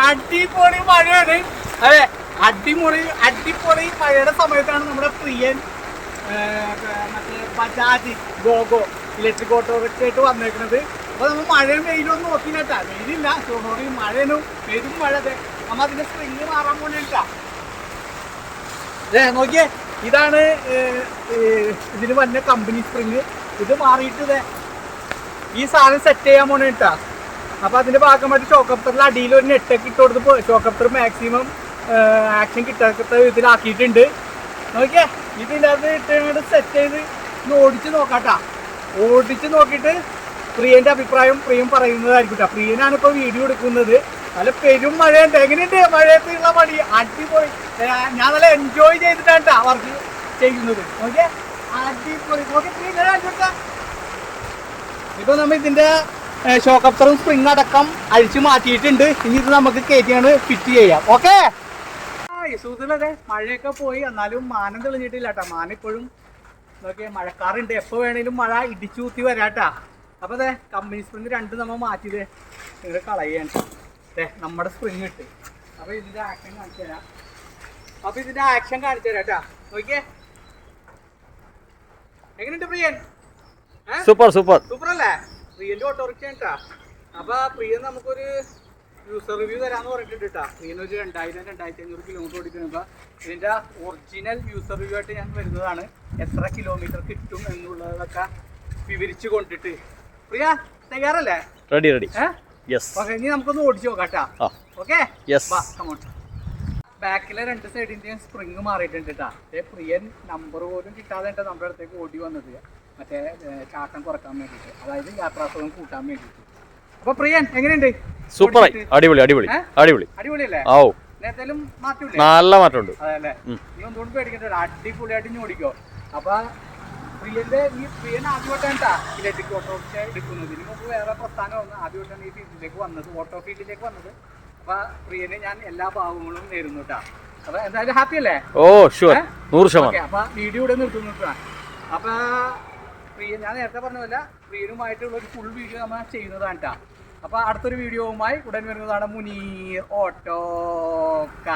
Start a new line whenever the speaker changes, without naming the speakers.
അടിപൊളി മഴയാണ്. അതെ അടിപൊളി അടിപൊളി മഴയുടെ സമയത്താണ് നമ്മുടെ പ്രിയൻ മറ്റേ ബജാജ് ഗോഗോ ഇലക്ട്രിക് ഓട്ടോറിക്ഷ ആയിട്ട് വന്നേക്കുന്നത് അപ്പൊ നമ്മൾ മഴയും വെയിലും നോക്കിയിട്ടാ വെയിലില്ല സോറി മഴനും പെരും മഴ. അതെ നമ്മ അതിന്റെ സ്പ്രിങ് മാറാൻ പോണിട്ടാ. നോക്കിയേ ഇതാണ് ഇതിന് വന്ന കമ്പനി സ്പ്രിങ് ഇത് മാറിയിട്ട് ഈ സാധനം സെറ്റ് ചെയ്യാൻ പോണ കേട്ടാ അപ്പൊ അതിന്റെ ഭാഗമായിട്ട് ഷോക്കപ്റ്ററിൽ അടിയിൽ ഒരു നെറ്റൊക്കെ ഇട്ട് കൊടുത്ത് ഷോക്കപ്റ്റർ മാക്സിമം ആക്ഷൻ കിട്ടാത്ത വിധത്തിലാക്കിയിട്ടുണ്ട് നോക്കിയേ ഇതിന്റെ അത് ഇട്ട് സെറ്റ് ചെയ്ത് ഒന്ന് ഓടിച്ച് നോക്കാട്ടാ. ഓടിച്ച് നോക്കിയിട്ട് പ്രിയന്റെ അഭിപ്രായം പ്രിയം പറയുന്നതായിരിക്കും കേട്ടോ പ്രിയനാണ് ഇപ്പൊ വീഡിയോ എടുക്കുന്നത്. നല്ല പെരും മഴയുണ്ട്. എങ്ങനെയുണ്ട്? മഴയത്തുള്ള മടി അടിപൊളി. ഞാൻ നല്ല എൻജോയ് ചെയ്തിട്ടാണ് ട്ടാ വർക്ക് ചെയ്യുന്നത്. ഓക്കെ അടിപൊളി. ഓക്കെ പ്രിയ. ഇപ്പൊ നമ്മ ഇതിന്റെ ഷോക്ക് അപ്സറും സ്പ്രിങ് അടക്കം അഴിച്ചു മാറ്റിയിട്ടുണ്ട്. ഇനി ഇത് നമുക്ക് കയറ്റിയാണ് ഫിറ്റ് ചെയ്യാം. ഓക്കെ സുഹൃത്തുക്കളെ മഴയൊക്കെ പോയി. എന്നാലും മാനം തെളിഞ്ഞിട്ടില്ല കേട്ടോ മാനം ഇപ്പോഴും നോക്കിയാ മഴക്കാറുണ്ട്. എപ്പൊ വേണേലും മഴ ഇടിച്ചു കുത്തി വരാട്ടാ. അപ്പൊ അതെ കമ്പനി സ്പ്രിങ് രണ്ട് നമ്മ മാറ്റിയത്. നിങ്ങൾ കളയാണ്. ദേ നമ്മുടെ സ്പ്രിങ് ഇട്ട്. അപ്പൊ ഇതിന്റെ ആക്ഷൻ കാണിച്ചു തരാം. അപ്പൊ ഇതിന്റെ ആക്ഷൻ കാണിച്ചു തരാം കേട്ടാ നോക്കിയേ. എങ്ങനെയുണ്ട് പ്രിയൻ?
Super super
super. അല്ലേ പ്രിയന്റെ ഓട്ടോറിക്ഷ കേട്ടാ അപ്പൊ പ്രിയൻ നമുക്കൊരു യൂസർ റിവ്യൂ തരാന്ന് പറഞ്ഞിട്ടുണ്ട് കേട്ടാ പ്രിയൻ ഒരു രണ്ടായിരം രണ്ടായിരത്തി അഞ്ഞൂറ് കിലോമീറ്റർ ഓടിക്കുമ്പോ ഇതിന്റെ ഒറിജിനൽ യൂസർ റിവ്യൂ ആയിട്ട് ഞാൻ വരുന്നതാണ്. എത്ര കിലോമീറ്റർ കിട്ടും എന്നുള്ളതൊക്കെ വിവരിച്ചു കൊണ്ടിട്ട്. പ്രിയ തയ്യാറല്ലേ?
റെഡി റെഡി യെസ്
ഇനി നമുക്കൊന്ന് ഓടിച്ചു നോക്കാം
ആ.
ഓക്കെ?
യെസ്
ബാക്കിലെ രണ്ട് സൈഡിന്റെയും സ്പ്രിങ് മാറിയിട്ടുണ്ട് കേട്ടാ പ്രിയൻ നമ്പർ പോലും കിട്ടാതെ നമ്മുടെ അടുത്തേക്ക് ഓടി വന്നത്. മറ്റേ ചാട്ടം കുറയ്ക്കാൻ വേണ്ടിയിട്ട്. അതായത് യാത്രാസുഖം കൂട്ടാൻ വേണ്ടിയിട്ട്. അപ്പൊ പ്രിയൻ എങ്ങനെയുണ്ട്?
സൂപ്പറായി
ആയി.
അടിപൊളി അടിപൊളി. അടിപൊളി.
അടിപൊളിയല്ലേ?
ഓ നല്ല മാറ്റമുണ്ട്.
അതല്ലേ. നീ ഒന്നുകൂടി പേടിക്കണ്ട അടിപൊളിയായിട്ട് ഇനി ഓടിക്കോ. അപ്പൊ പ്രിയന്റെ ഈ പ്രിയൻ ആദ്യമായിട്ടാണ് ഇലക്ട്രിക് ഓട്ടോറിക്ഷ എടുക്കുന്നത്. ഇതിന് മുമ്പ് വേറെ പ്രസ്ഥാനം ആദ്യമായിട്ടാണ് ഈ ഫീൽഡിലേക്ക് വന്നത്. ഓട്ടോ ഫീൽഡിലേക്ക് വന്നത്. അപ്പൊ പ്രിയന് ഞാൻ എല്ലാ ഭാവങ്ങളും നേരുന്നു കേട്ടാ അപ്പൊ എന്തായാലും ഹാപ്പി അല്ലേ?
Oh sure? നൂറ് ശതമാനം.
അപ്പൊ വീഡിയോ ഇവിടെ നിർത്തുന്നു അപ്പൊ പ്രിയ ഞാൻ നേരത്തെ പറഞ്ഞതല്ല പ്രിയനുമായിട്ടുള്ള ഒരു ഫുൾ വീഡിയോ നമ്മൾ ചെയ്യുന്നതാണ് കേട്ടോ അപ്പൊ അടുത്തൊരു വീഡിയോവുമായി ഉടൻ വരുന്നതാണ് മുനീർ ഓട്ടോക്കാരൻ